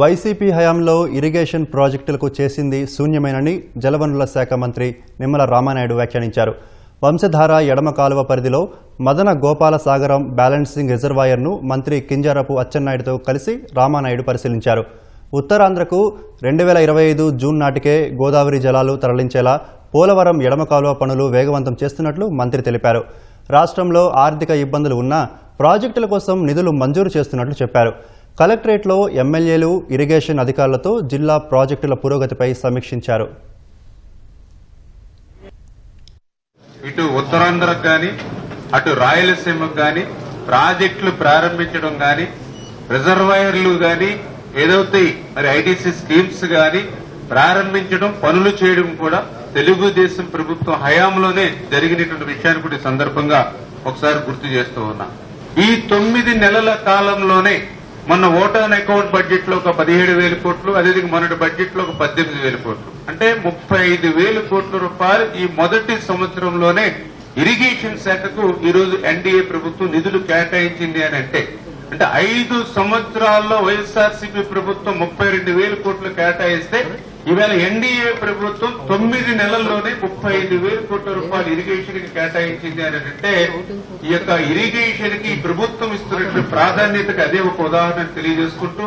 YCP హయాంలో irrigation ప్రాజెక్టులకు చేసింది శూన్యమేనని జలవనరుల శాఖ మంత్రి నిమ్మల రామానాయుడు వ్యాఖ్యానించారు. వంశధార ఎడమ కాలువ పరిధిలో మదన గోపాల సాగరం బ్యాలెన్సింగ్ రిజర్వాయర్ను మంత్రి కింజారపు అచ్చెన్నాయుడుతో కలిసి రామానాయుడు పరిశీలించారు. ఉత్తరాంధ్రకు రెండు వేల ఇరవై ఐదు జూన్ నాటికే గోదావరి జలాలు తరలించేలా పోలవరం ఎడమ కాలువ పనులు వేగవంతం చేస్తున్నట్లు మంత్రి తెలిపారు. రాష్ట్రంలో ఆర్థిక ఇబ్బందులు ఉన్నా ప్రాజెక్టుల కోసం నిధులు మంజూరు చేస్తున్నట్లు చెప్పారు. కలెక్టరేట్లో ఎమ్మెల్యేలు ఇరిగేషన్ అధికారులతో జిల్లా ప్రాజెక్టుల పురోగతిపై సమీక్షించారు. ఇటు ఉత్తరాంధ్రకు కానీ అటు రాయలసీమకు కానీ ప్రాజెక్టులు ప్రారంభించడం కానీ రిజర్వాయర్లు కానీ ఏదైతే మరి ఐటీసీ స్కీమ్స్ కానీ ప్రారంభించడం పనులు చేయడం కూడా తెలుగుదేశం ప్రభుత్వం హయాంలోనే జరిగినటువంటి విషయాన్ని కూడా సందర్భంగా ఒకసారి గుర్తు చేస్తూ ఉన్నా. ఈ తొమ్మిది నెలల కాలంలోనే మొన్న ఓటాన్ అకౌంట్ బడ్జెట్లో ఒక పదిహేడు వేల కోట్లు అదేవిధంగా మొన్నటి బడ్జెట్లో ఒక పద్దెనిమిది వేల కోట్లు. అంటే ముప్పై ఐదు వేల కోట్ల రూపాయలు ఈ మొదటి సంవత్సరంలోనే ఇరిగేషన్ శాఖకు ఈ రోజు ఎన్డీఏ ప్రభుత్వం నిధులు కేటాయించింది అని అంటే అంటే ఐదు సంవత్సరాల్లో వైఎస్ఆర్సీపీ ప్రభుత్వం ముప్పై రెండు వేల కోట్లు కేటాయిస్తే ఈవేళ ఎన్డీఏ ప్రభుత్వం తొమ్మిది నెలల్లోనే ముప్పై ఐదు వేల కోట్ల రూపాయలు ఇరిగేషన్కి కేటాయించింది అని అంటే ఈ యొక్క ఇరిగేషన్కి ప్రభుత్వం ప్రాధాన్యతకి అదే ఒక ఉదాహరణ తెలియజేసుకుంటూ